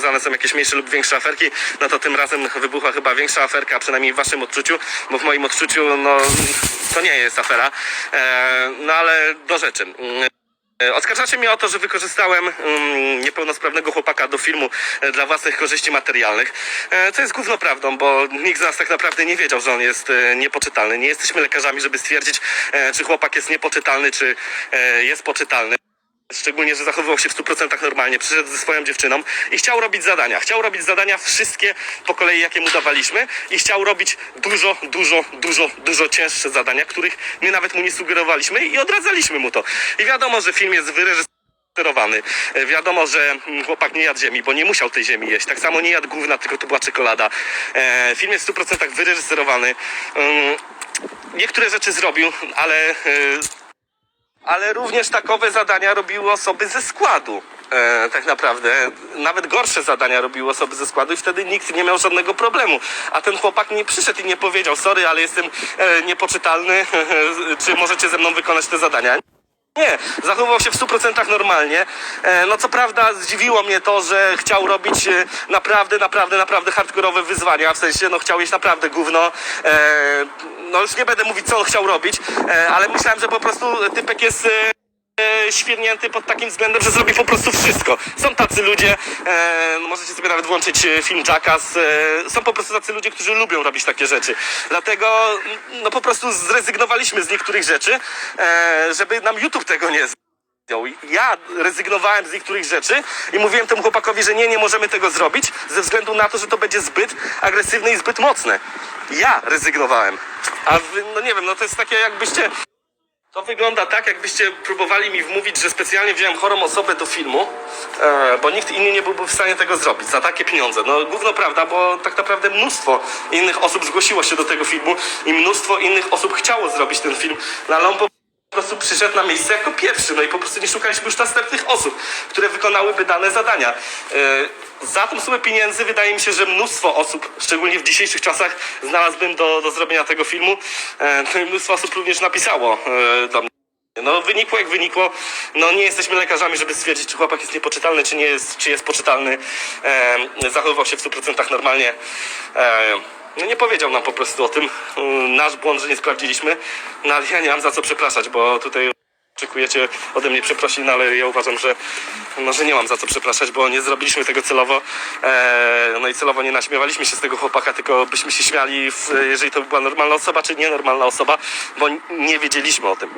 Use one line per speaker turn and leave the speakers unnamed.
związane są jakieś mniejsze lub większe aferki, no to tym razem wybuchła chyba większa aferka, przynajmniej w waszym odczuciu, bo w moim odczuciu, no, to nie jest afera. E, no ale do rzeczy. E, Oskarżacie mnie o to, że wykorzystałem mm, niepełnosprawnego chłopaka do filmu e, dla własnych korzyści materialnych. Co jest główną prawdą, bo nikt z nas tak naprawdę nie wiedział, że on jest niepoczytalny. Nie jesteśmy lekarzami, żeby stwierdzić, czy chłopak jest niepoczytalny, czy jest poczytalny. Szczególnie, że zachowywał się w 100% normalnie, przyszedł ze swoją dziewczyną i chciał robić zadania. Chciał robić zadania wszystkie po kolei, jakie mu dawaliśmy i chciał robić dużo, dużo, dużo, dużo cięższe zadania, których my nawet mu nie sugerowaliśmy i odradzaliśmy mu to. I wiadomo, że film jest wyreżyserowany. E, Wiadomo, że mm, chłopak nie jadł ziemi, bo nie musiał tej ziemi jeść. Tak samo nie jadł gówna, tylko to była czekolada. E, Film jest w 100% wyreżyserowany. Ym, Niektóre rzeczy zrobił, ale e, ale również takowe zadania robiły osoby ze składu. E, tak naprawdę nawet gorsze zadania robiły osoby ze składu i wtedy nikt nie miał żadnego problemu. A ten chłopak nie przyszedł i nie powiedział: Sorry, ale jestem e, niepoczytalny, czy możecie ze mną wykonać te zadania. Nie, zachowywał się w 100% normalnie. E, no co prawda zdziwiło mnie to, że chciał robić e, naprawdę, naprawdę, naprawdę hardkorowe wyzwania. W sensie, no chciał jeść naprawdę gówno. E, no już nie będę mówić, co on chciał robić, ale myślałem, że po prostu typek jest... Świernięty pod takim względem, że zrobi po prostu wszystko. Są tacy ludzie, e, no możecie sobie nawet włączyć e, film Jackass, e, są po prostu tacy ludzie, którzy lubią robić takie rzeczy. Dlatego no po prostu zrezygnowaliśmy z niektórych rzeczy, e, żeby nam YouTube tego nie zdjął. Ja rezygnowałem z niektórych rzeczy i mówiłem temu chłopakowi, że nie, nie możemy tego zrobić ze względu na to, że to będzie zbyt agresywne i zbyt mocne. Ja rezygnowałem. A no nie wiem, no to jest takie jakbyście to wygląda tak, jakbyście próbowali mi wmówić, że specjalnie wziąłem chorą osobę do filmu, e, bo nikt inny nie byłby w stanie tego zrobić za takie pieniądze. No gówno prawda, bo tak naprawdę mnóstwo innych osób zgłosiło się do tego filmu i mnóstwo innych osób chciało zrobić ten film, ale on po prostu przyszedł na miejsce jako pierwszy, no i po prostu nie szukaliśmy już następnych osób, które wykonałyby dane zadania. E, za tą sumę pieniędzy wydaje mi się, że mnóstwo osób, szczególnie w dzisiejszych czasach, znalazłbym do, do zrobienia tego filmu. E, no i mnóstwo osób również napisało e, do mnie. No wynikło jak wynikło. No nie jesteśmy lekarzami, żeby stwierdzić, czy chłopak jest niepoczytalny, czy nie jest, czy jest poczytalny. Zachowywał się w 100% normalnie. No nie powiedział nam po prostu o tym. E, Nasz błąd, że nie sprawdziliśmy. No ale ja nie mam za co przepraszać, bo tutaj oczekujecie ode mnie przeprosin, no ale ja uważam, że, no, że nie mam za co przepraszać, bo nie zrobiliśmy tego celowo. E, no i celowo nie naśmiewaliśmy się z tego chłopaka, tylko byśmy się śmiali, w, jeżeli to by była normalna osoba, czy nienormalna osoba, bo nie wiedzieliśmy o tym.